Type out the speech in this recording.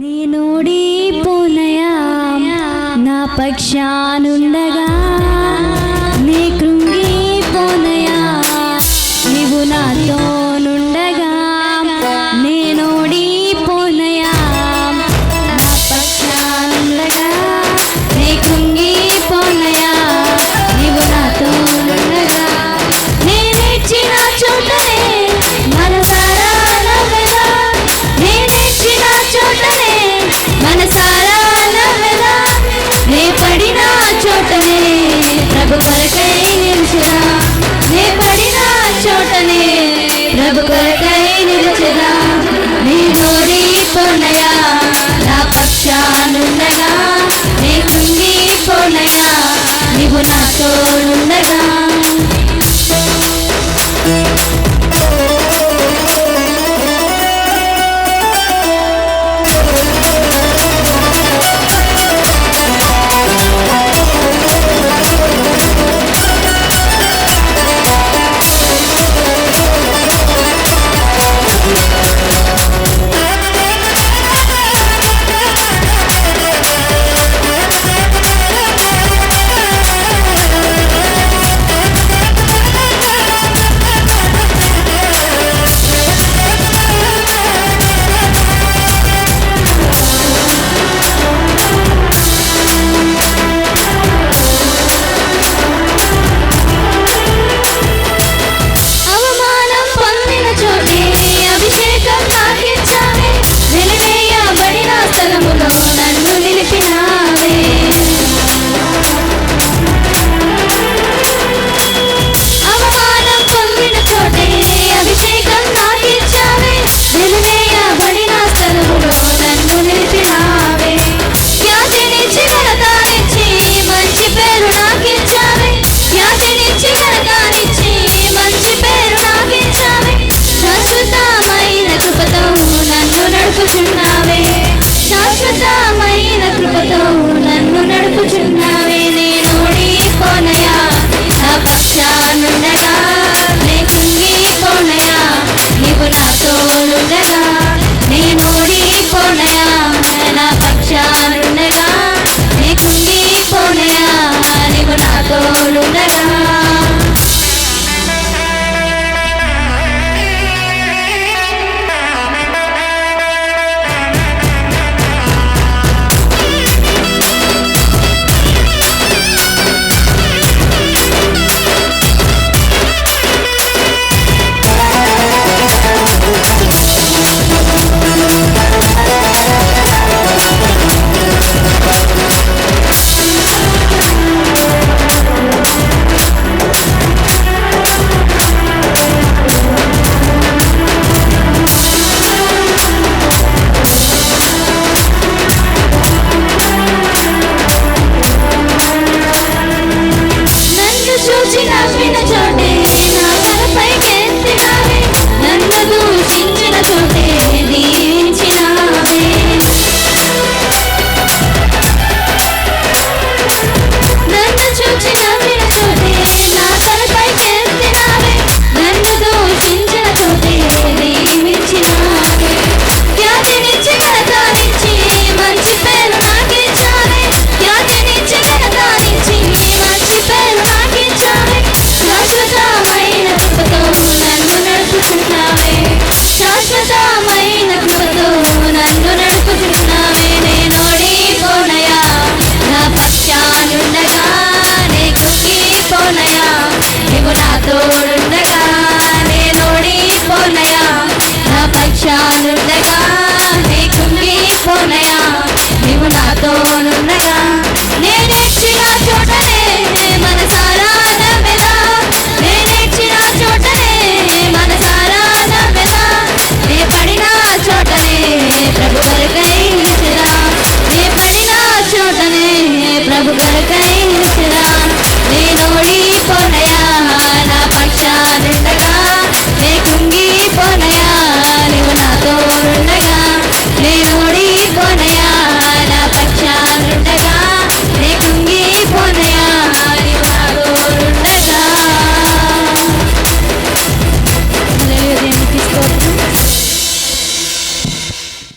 ನೀನುಡಿ ಪುನಯ ನಾ ಪಕ್ಷಾನುಂಡಗ ನೀ ಕೃಂಗಿ ಪುನಯ ನೀವು ನಾತೋ ప్రభు కొరకై నిలుచుదా? నీ నోరి పొన్నయా? నా పక్షానుండగా నీ పొన్నయా? నీవు నాతో ఉండగా చాలుండగా లేకుండిపోనయా నీవు నాతోనుండగా నేనేడ్చిన చోటనే మనసారా నవ్వెదా నేనేడ్చిన చోటనే మనసారా నవ్వెదా నే పడిన చోటనే ప్రభు గరకై నిలిచిరా నే పడిన చోటనే ప్రభు గరకై